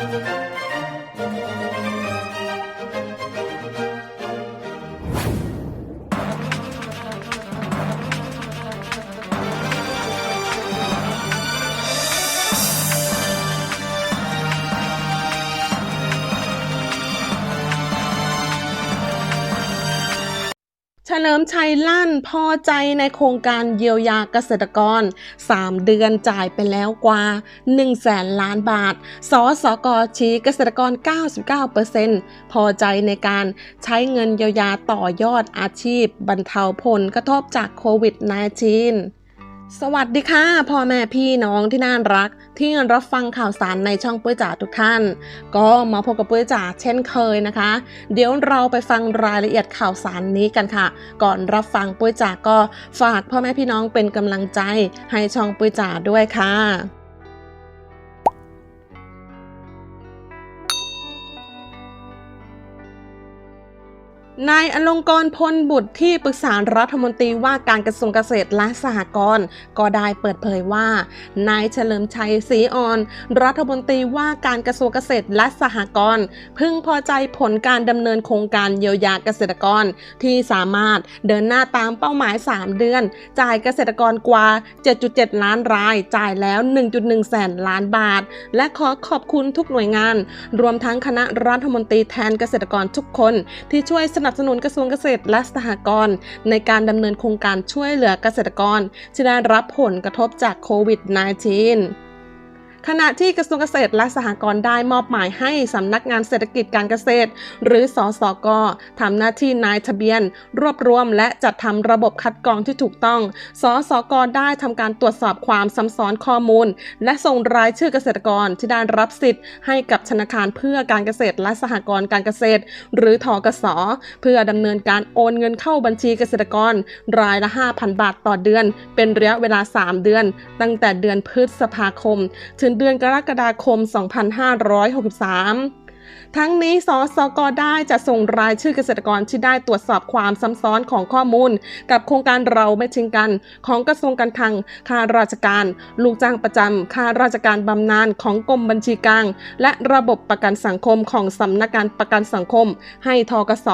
เฉลิมชัยลั่นพอใจในโครงการเยียวยาเกษตรกร 3 เดือนจ่ายไปแล้วกว่า 1 แสนล้านบาท สสกชี้เกษตรกร 99%พอใจในการใช้เงินเยียวยาต่อยอดอาชีพ บรรเทาผลกระทบจากโควิด -19 สวัสดีค่ะพ่อแม่พี่น้องที่น่ารัก ที่รับฟังข่าวสารในช่องปุ้ยจ๋าทุกท่าน ก็มาพบกับปุ้ยจ๋าเช่นเคยนะคะ เดี๋ยวเราไปฟังรายละเอียดข่าวสารนี้กันค่ะ ก่อนรับฟังปุ้ยจ๋าก็ฝากพ่อแม่พี่น้องเป็นกำลังใจให้ช่องปุ้ยจ๋าด้วยค่ะ นายอลงกรพลบุตรที่ปรึกษารัฐมนตรีว่าการกระทรวงเกษตรและสหกรณ์ก็ได้เปิดเผยว่า นายเฉลิมชัยศรีอ่อน รัฐมนตรีว่าการกระทรวงเกษตรและสหกรณ์พึงพอใจผลการดำเนินโครงการเยียวยาเกษตรกร ที่สามารถเดินหน้าตามเป้าหมาย 3 เดือน จ่ายเกษตรกรกว่า 7.7 ล้านราย จ่ายแล้ว 1.1 แสนล้านบาท และขอขอบคุณทุกหน่วยงาน รวมทั้งคณะรัฐมนตรีแทนเกษตรกรทุกคนที่ช่วยสนับสนุนกระทรวงเกษตรและสหกรณ์ในการดำเนินโครงการช่วยเหลือเกษตรกร ที่ได้รับผลกระทบจากโควิด -19 ขณะที่กระทรวงเกษตรและสหกรณ์ได้มอบหมายให้สำนักงานเศรษฐกิจการเกษตร หรือสสกทำหน้าที่นายทะเบียน รวบรวม และจัดทำระบบคัดกรองที่ถูกต้องสสกได้ทำการตรวจสอบความซ้ำซ้อนข้อมูล และส่งรายชื่อเกษตรกรที่ได้รับสิทธิ์ให้กับธนาคารเพื่อการเกษตรและสหกรณ์การเกษตร หรือทกสเพื่อดำเนินการโอนเงินเข้าบัญชีเกษตรกร รายละ 5,000 บาทต่อเดือน เป็นระยะเวลา 3 เดือน ตั้งแต่เดือนพฤษภาคมถึงนเดือนกรกฎาคม 2563 ทั้งนี้สสกได้จะส่งรายชื่อเกษตรกรที่ได้ตรวจสอบความซ้ำซ้อนของข้อมูล กับโครงการเราไม่ทิ้งกัน ของกระทรวงการคลังข้าราชการ ลูกจ้างประจำข้าราชการบำนาญของกรมบัญชีกลาง และระบบประกันสังคมของสำนักงานประกันสังคม ให้ทกส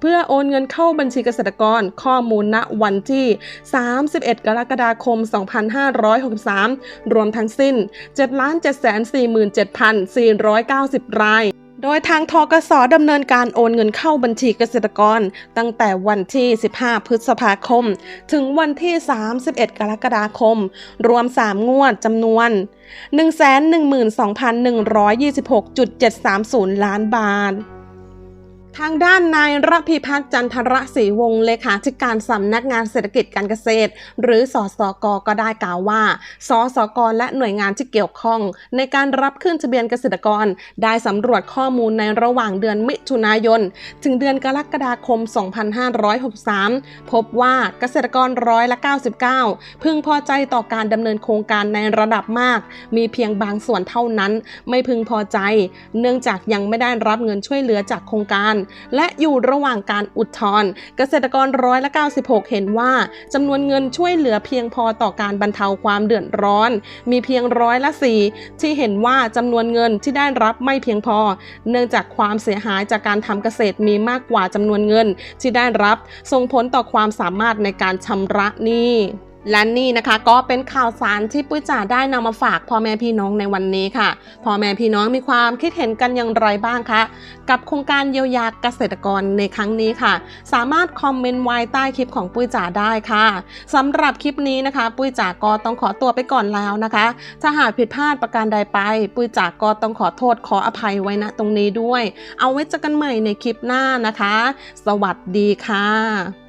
เพื่อโอนเงินเข้าบัญชีเกษตรกรข้อมูลณวันที่ 31 กรกฎาคม 2563 รวมทั้งสิ้น 7,747,490 ราย โดยทางทกสดำเนินการโอนเงินเข้าบัญชีเกษตรกร ตั้งแต่วันที่ 15 พฤษภาคม ถึงวันที่ 31 กรกฎาคม รวม 3 งวดจำนวน 112,126.730 ล้านบาท ทางด้านนายรพิพัฒน์จันทรศรีวงศ์เลขาธิการสำนักงานเศรษฐกิจการเกษตร หรือสสกก็ได้กล่าวว่า สสกและหน่วยงานที่เกี่ยวข้อง ในการรับขึ้นทะเบียนเกษตรกร ได้สำรวจข้อมูลในระหว่างเดือนมิถุนายน ถึงเดือนกรกฎาคม 2563 พบว่าเกษตรกรร้อยละ 99 พึงพอใจต่อการดำเนินโครงการในระดับมาก มีเพียงบางส่วนเท่านั้น ไม่พึงพอใจ เนื่องจากยังไม่ได้รับเงินช่วยเหลือจากโครงการและอยู่ระหว่างการอุทธรณ์เกษตรกรร้อยละ96 เห็นว่าจำนวนเงินช่วยเหลือเพียงพอต่อการบรรเทาความเดือดร้อน มีเพียงร้อยละ4ที่เห็นว่าจำนวนเงินที่ได้รับไม่เพียงพอ เนื่องจากความเสียหายจากการทำเกษตรมีมากกว่าจำนวนเงินที่ได้รับส่งผลต่อความสามารถในการชำระหนี้ และนี่นะคะก็เป็นข่าวสารที่ปุ้ยจ๋าได้นำมาฝากพ่อแม่พี่น้องในวันนี้ค่ะพ่อแม่พี่น้องมีความคิดเห็นกันอย่างไรบ้างคะกับโครงการเยียวยาเกษตรกรในครั้งนี้ค่ะ สามารถคอมเมนต์ไว้ใต้คลิปของปุ้ยจ๋าได้ค่ะสำหรับคลิปนี้นะคะ ปุ้ยจ๋าก็ต้องขอตัวไปก่อนแล้วนะคะ ถ้าหากผิดพลาดประการใดไป ปุ้ยจ๋าก็ต้องขอโทษขออภัยไว้ณตรงนี้ด้วย เอาไว้เจอกันใหม่ในคลิปหน้านะคะ สวัสดีค่ะ